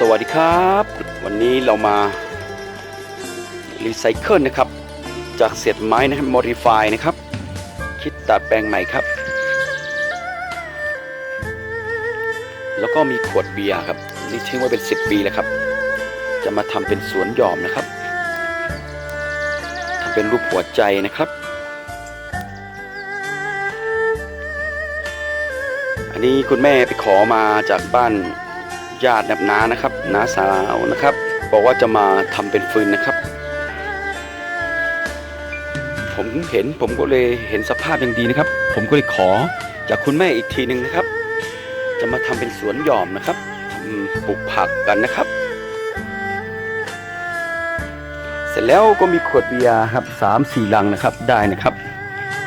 สวัสดีครับ วันนี้เรามารีไซเคิลนะครับ จากเศษไม้นะครับ modify นะครับ คิดตัดแปลงใหม่ครับ แล้วก็มีขวดเบียร์ครับ นี่ทิ้งไว้เป็น 10 ปีแล้วครับ จะมาทำเป็นสวนหย่อมนะครับทำเป็นรูปหัวใจนะครับ อันนี้คุณแม่ไปขอมาจากบ้าน ญาติแบบน้านะครับน้าสาวนะครับ บอกว่าจะมาทำเป็นฟืนนะครับ ผมเห็นผมก็เลยเห็นสภาพอย่างดีนะครับ ผมก็เลยขอจากคุณแม่อีกทีหนึ่งนะครับ จะมาทำเป็นสวนหย่อมนะครับปลูกผักกันนะครับ เสร็จแล้วก็มีขวดเบียร์ครับสามสี่ลังนะครับได้นะครับ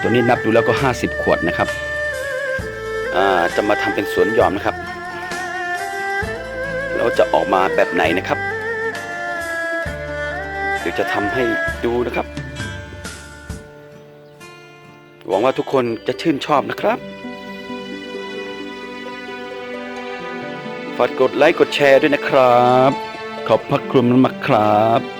ตัวนี้นับดูแล้วก็ 50 ขวดนะครับจะมาทำเป็นสวนหย่อมนะครับ แล้วจะออกมาแบบไหนนะครับ เดี๋ยวจะทำให้ดูนะครับ หวังว่าทุกคนจะชื่นชอบนะครับฝากกดไลค์กดแชร์ด้วยนะครับ ขอบพระคุณมากครับ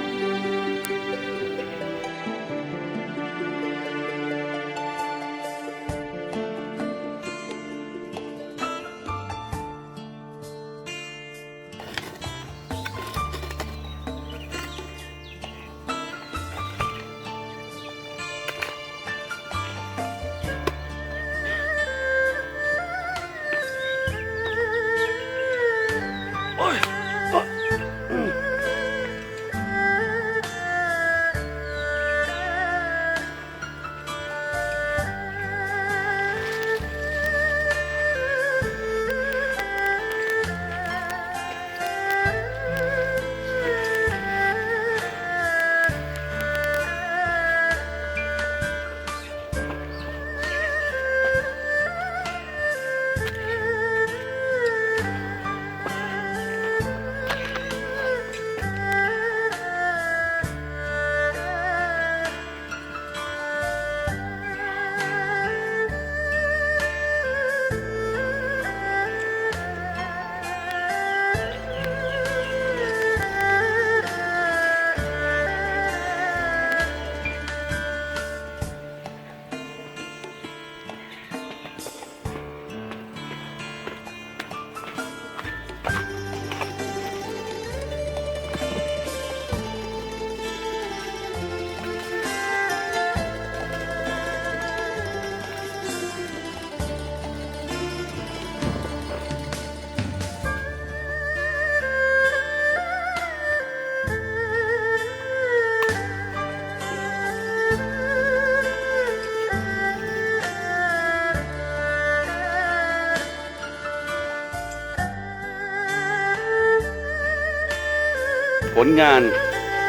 ลงาน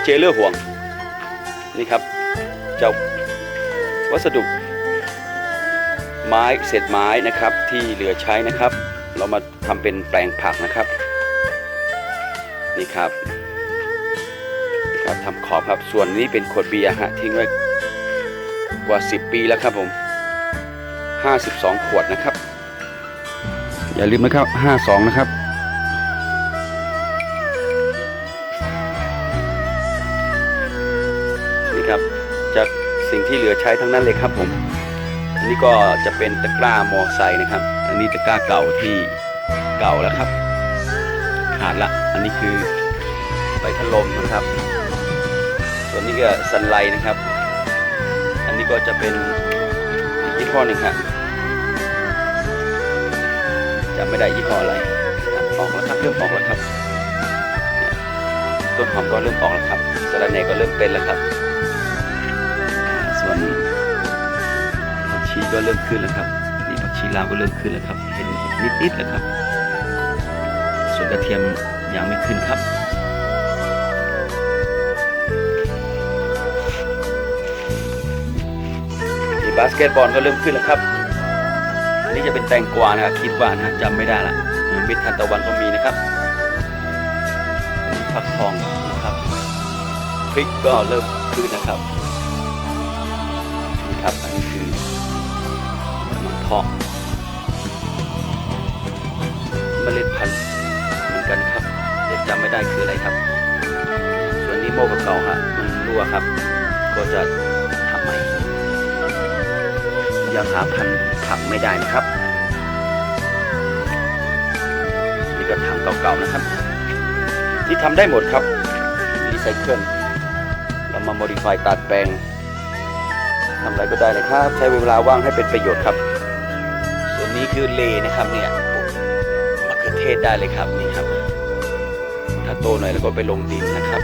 เจเลอร์ห่วงนี่ครับเจ้าวัสดุไม้เศษไม้นะครับที่เหลือใช้นะครับ เรามาทำเป็นแปลงผักนะครับ นี่ครับครับทำขอบครับส่วนนี้เป็นขวดเบียร์ฮะทิ้งไว้กว่า 10 ปีแล้วครับผม 52 ขวดนะครับ อย่าลืมนะครับ 52 นะครับ ที่เหลือใช้ทั้งนั้นเลยครับผม อันนี้ก็จะเป็นตะกร้ามอไซค์นะครับ อันนี้ตะกร้าเก่าที่เก่าแล้วครับ ขาดละ อันนี้คือใบพัดลมนะครับ ส่วนนี้ก็สันไลนะครับ อันนี้ก็จะเป็นอีกยี่ห้อหนึ่งครับจำไม่ได้ยี่ห้ออะไร ออกแล้วครับเริ่มออกแล้วครับ ต้นหอมก็เริ่มออกแล้วครับสะระแหน่ก็เริ่มเป็นแล้วครับ ก็เริ่มขึ้นแล้วครับนี่ผักชีลาวก็เริ่มขึ้นแล้วครับ เห็นนิดๆแล้วครับ ส่วนกระเทียมยังไม่ขึ้นครับนี่บาสเกตบอลก็เริ่มขึ้นแล้วครับอันนี้จะเป็นแตงกวานะครับคิดว่านะจำไม่ได้ละเม็ดทานตะวันก็มีนะครับฟักทองนะครับพริกก็เริ่มขึ้นนะครับ เพาะเมล็ดพันธุ์เหมือนกันครับแต่จำไม่ได้คืออะไรครับ ส่วนนี้โม่เก่าฮะมันรั่วครับ ก็จะทำใหม่ยังหาพันธุ์ผักไม่ได้นะครับนี่ก็ถังเก่าๆนะครับ ที่ทำได้หมดครับรีไซเคิลเรามาโมดิฟายตัดแปลงทำอะไรก็ได้เลยครับ ใช้เวลาว่างให้เป็นประโยชน์ครับ ยืนนี้คือเลนะครับเนี่ยปลูกมะเขือเทศได้เลยครับนี่ครับ ถ้าโตหน่อยแล้วก็ไปลงดินนะครับ